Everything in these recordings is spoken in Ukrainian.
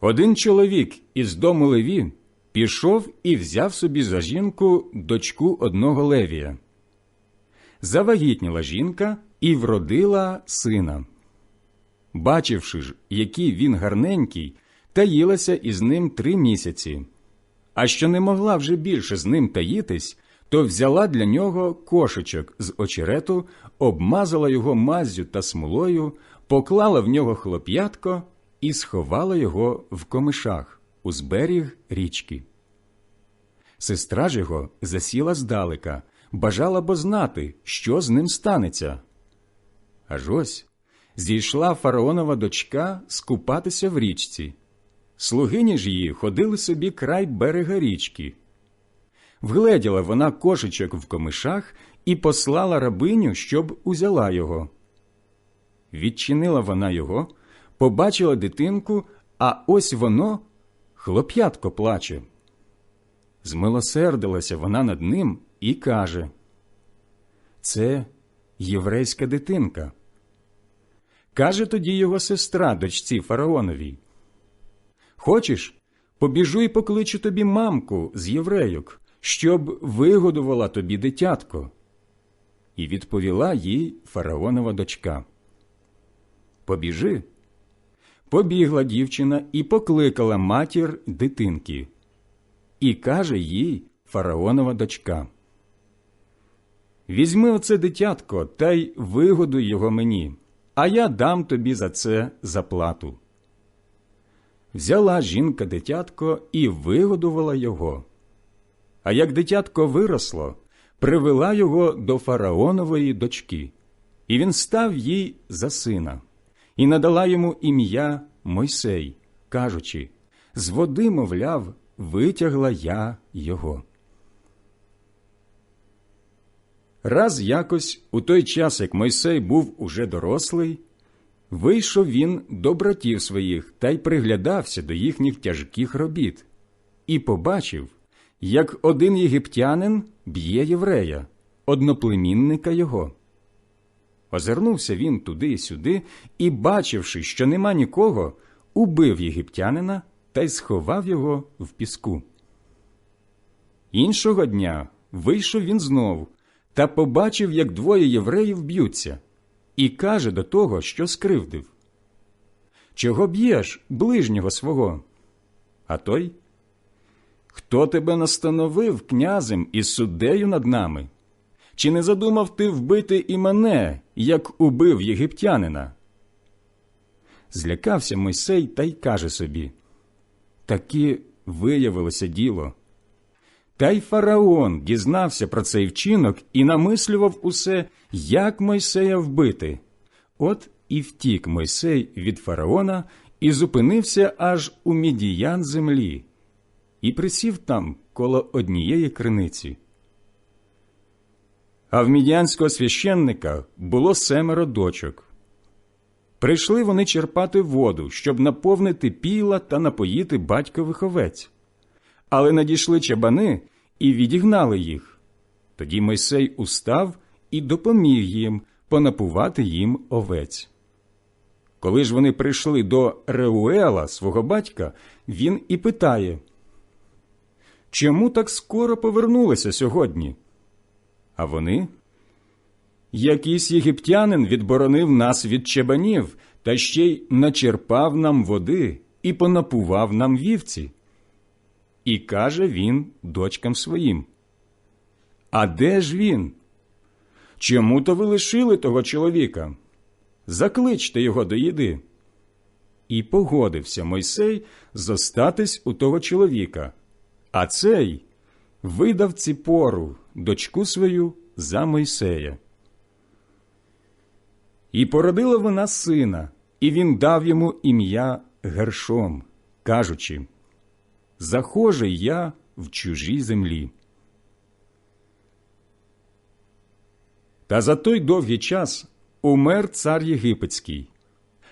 Один чоловік із дому Леві пішов і взяв собі за жінку дочку одного Левія. Завагітніла жінка і вродила сина. Бачивши ж, який він гарненький, таїлася із ним три місяці. А що не могла вже більше з ним таїтись, то взяла для нього кошечок з очерету, обмазала його маззю та смолою, поклала в нього хлоп'ятко і сховала його в комишах у зберіг річки. Сестра ж його засіла здалека, бажала бо знати, що з ним станеться. Аж ось зійшла фараонова дочка скупатися в річці. Слугині ж її ходили собі край берега річки. Вгледіла вона кошечок в комишах і послала рабиню, щоб узяла його. Відчинила вона його, побачила дитинку, а ось воно хлоп'ятко плаче. Змилосердилася вона над ним і каже Це єврейська дитинка. Каже тоді його сестра дочці фараоновій Хочеш, побіжу і покличу тобі мамку з єврейок, щоб вигодувала тобі дитятко. І відповіла їй фараонова дочка. Побіжи. Побігла дівчина і покликала матір дитинки. І каже їй фараонова дочка. Візьми оце дитятко та й вигодуй його мені, а я дам тобі за це заплату. Взяла жінка дитятко і вигодувала його. А як дитятко виросло, привела його до фараонової дочки, і він став їй за сина, і надала йому ім'я Мойсей, кажучи з води, мовляв, витягла я його. Раз якось у той час, як Мойсей був уже дорослий, вийшов він до братів своїх та й приглядався до їхніх тяжких робіт, і побачив, як один єгиптянин б'є єврея, одноплемінника його. Озирнувся він туди й сюди і, бачивши, що нема нікого, убив єгиптянина та й сховав його в піску. Іншого дня вийшов він знов та побачив, як двоє євреїв б'ються, і каже до того, що скривдив Чого б'єш ближнього свого? А той Хто тебе настановив князем і суддею над нами? Чи не задумав ти вбити і мене, як убив єгиптянина? Злякався Мойсей та й каже собі таки виявилося діло. Та й фараон дізнався про цей вчинок і намислював усе, як Мойсея вбити. От і втік Мойсей від фараона і зупинився аж у мідіян землі, і присів там коло однієї криниці. А в мідіянського священника було семеро дочок. Прийшли вони черпати воду, щоб наповнити піла та напоїти батькових овець. Але надійшли чабани і відігнали їх. Тоді Мойсей устав і допоміг їм понапувати їм овець. Коли ж вони прийшли до Реуела, свого батька, він і питає Чому так скоро повернулися сьогодні? А вони Якийсь єгиптянин відборонив нас від чебанів та ще й начерпав нам води і понапував нам вівці. І каже він дочкам своїм. А де ж він? Чому то ви лишили того чоловіка? Закличте його до їди. І погодився Мойсей зостатись у того чоловіка, а цей видав ціпору, дочку свою за Мойсея. І породила вона сина, і він дав йому ім'я Гершом, кажучи Захожий я в чужій землі. Та за той довгий час умер цар Єгипетський.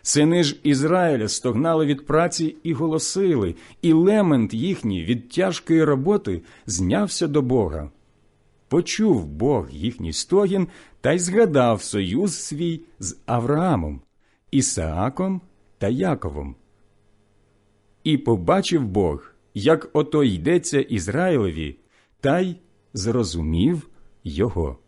Сини ж Ізраїля стогнали від праці і голосили, і лемент їхній від тяжкої роботи знявся до Бога. Почув Бог їхній стогін та й згадав союз свій з Авраамом, Ісааком та Яковом. І побачив Бог, як ото йдеться Ізраїлеві, та й зрозумів його.